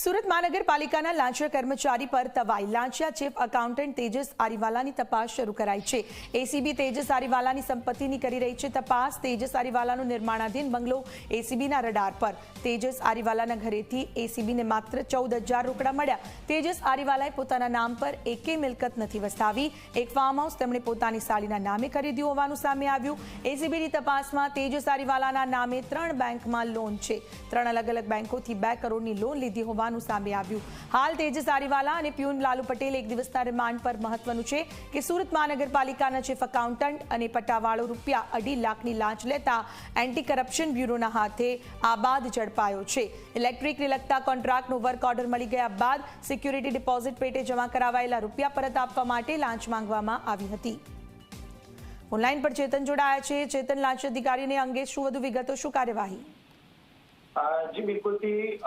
સુરત મહાનગરપાલિકાના લાંચિયા કર્મચારી પર તવાઈ. લાંચિયા ચીફ એકાઉન્ટન્ટ તેજસ આરીવાલાની તપાસ શરૂ કરાઈ છે. એસીબી તેજસ આરીવાલાની સંપત્તિની કરી રહી છે તપાસ. તેજસ આરીવાલાનું નિર્માણાધીન બંગલો એસીબીના રડાર પર. તેજસ આરીવાલાના ઘરેથી એસીબીને માત્ર ચૌદ રોકડા મળ્યા. તેજસ આરીવાલાએ પોતાના નામ પર એકે મિલકત નથી વસાવી એક ફાર્મ હાઉસ તેમણે પોતાની સાડીના નામે ખરીદ્યું હોવાનું સામે આવ્યું. એસીબીની તપાસમાં તેજસ આરીવાલાના નામે ત્રણ બેંકમાં લોન છે. ત્રણ અલગ અલગ બેંકોથી બે કરોડની લોન લીધી હોવાનું સામે આવ્યું. હાલ તેજસ આરીવાલા અને પ્યુન લાલુ પટેલ એક દિવસના રિમાન્ડ પર મહત્વનું છે કે સુરત મહાનગરપાલિકાના ચીફ એકાઉન્ટન્ટ અને પટ્ટાવાળો રૂપિયા અઢી લાખની લાંચ લેતા એન્ટી કરપ્શન બ્યુરોના હાથે આ બાદ ઝડપાયો છે. ઇલેક્ટ્રિકને લગતા કોન્ટ્રાક્ટનો વર્ક ઓર્ડર મળી ગયા બાદ સિક્યુરિટી ડિપોઝિટ પેટે જમા કરાવાયેલા રૂપિયા પરત આપવા માટે લાંચ માંગવામાં આવી હતી. ઓનલાઈન પર ચેતન જોડાયા છે. ચેતન લાંચ અધિકારીને અંગે શું વધુ વિગતો, શું કાર્યવાહી? જી બિલકુલથી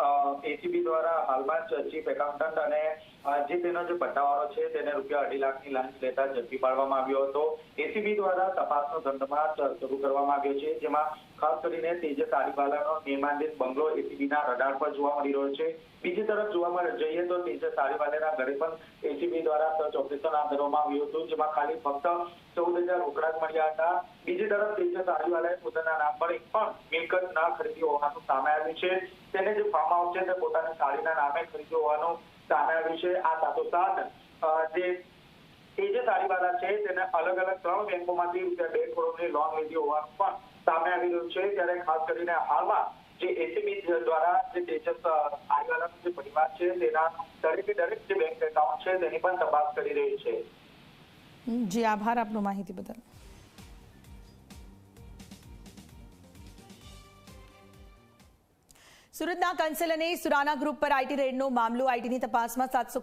એસીબી દ્વારા હાલમાં જ ચીફ એકાઉન્ટન્ટ અને જે તેનો જે પટ્ટાવાળો છે તેને રૂપિયા અઢી લાખની લાંચ લેતા ઝડપી પાડવામાં આવ્યો હતો. એસીબી દ્વારા તપાસનો ધમધમાટ શરૂ કરવામાં આવ્યો છે, જેમાં ખાસ કરીને તેજસ આરીવાલાનો નિર્માણધીન બંગલો એસીબીના રડાર પર જોવા મળી રહ્યો છે. બીજી તરફ જોવા મળે, જઈએ તો તેજસ આરીવાલાના ઘરે પણ એસીબી દ્વારા સર્ચ ઓપરેશન હાથ ધરવામાં આવ્યું હતું, જેમાં ખાલી ફક્ત ચૌદ હજાર રોકડા મળ્યા હતા. બીજી તરફ તેજસ આરીવાલાએ પોતાના નામ પર એક પણ મિલકત ના ખરીદી હોવાનું સામે આવ્યું છે. તેને જે ફાર્મ હાઉસ છે તે પોતાની સાડીના નામે ખરીદ્યો હોવાનું સામે આવ્યું છે. આ સાથોસાથ અ, જે સાડીવાલા છે તેને અલગ અલગ ત્રણ બેંકોમાંથી રૂપિયા બે કરોડની લોન લીધી હોવાનું પણ સામે આવી રહ્યું છે. ત્યારે ખાસ કરીને હાલમાં જે એસીબી દ્વારા જે તેજસ સાડીવાલાનો જે પરિવાર છે તેના દરેકે દરેક જે બેંક એકાઉન્ટ છે તેની પણ તપાસ કરી રહી છે. જી આભાર આપનો માહિતી બદલ. સુરતના કંસલ અને સુરાના ગ્રુપ પર આઈટી રેડનો મામલો. આઈટીની તપાસમાં સાતસો